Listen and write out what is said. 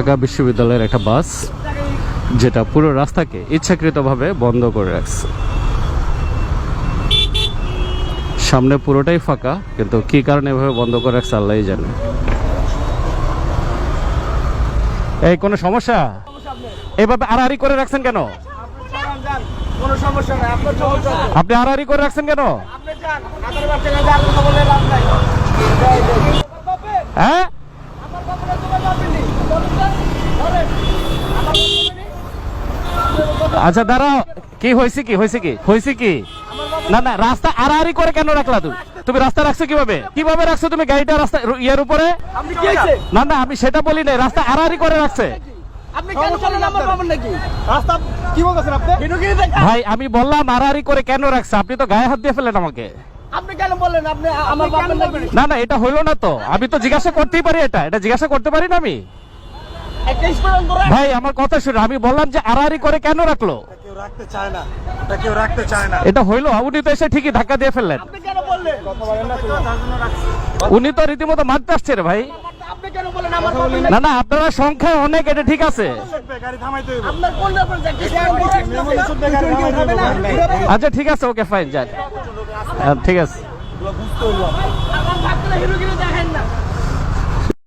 ঢাকা বিশ্ববিদ্যালয়ের একটা বাস যেটা পুরো রাস্তাকে ইচ্ছাকৃতভাবে বন্ধ করে রাখছে। সামনে পুরোটাই ফাঁকা কিন্তু কি কারণে এভাবে বন্ধ করে রাখছে আল্লাহ জানে। এই কোনো সমস্যা? এভাবে আড়াআড়ি করে রাখছেন কেন। আপনি আড়াআড়ি করে রাখছেন কেন? আপনি যান আপনার বাচ্চা কাছে আর কথা বলে লাভ নাই হ্যাঁ আমার বাপের তোমার বাপেনি ধরেন আমার বাপেনি আচ্ছা দাঁড়াও। কি হয়েছে কি? হয়েছে কি? হয়েছে কি? না না রাস্তা আড়াআড়ি করে কেন রাখলা তুমি? তুমি রাস্তা রাখছো কীভাবে? কীভাবে রাখছো তুমি গাড়িটা রাস্তা ইয়ের উপরে? না না আমি সেটা বলি নাই রাস্তা আড়াআড়ি করে রাখছে। ভাই আমি বললাম আড়াআড়ি করে কেন রাখছে? আপনি তো গায়ে হাত দিয়ে ফেলেন আমাকে। আপনি কেন বললেন আপনি আমার বাবার নাকি? না না এটা হইল না তো। আমি তো জিজ্ঞাসা করতেই পারি এটা। এটা জিজ্ঞাসা করতে পারি না আমি? ভাই আমার কথা শুনে আমি বললাম যে আড়াআড়ি করে কেন রাখল? কেউ রাখতে চায় না এটা কেউ রাখতে চায় না। এটা হইল উনি তো এসে ঠিকই ধাক্কা দিয়ে ফেললেন। আপনি কেন বললেন? কথা বলেন না উনি তো রীতিমতো মারতে আসছে রে ভাই। না না আপনারা সংখ্যা অনেক এটা ঠিক আছে। আচ্ছা ঠিক আছে ওকে ফাইন যান। হ্যাঁ, ঠিক আছে।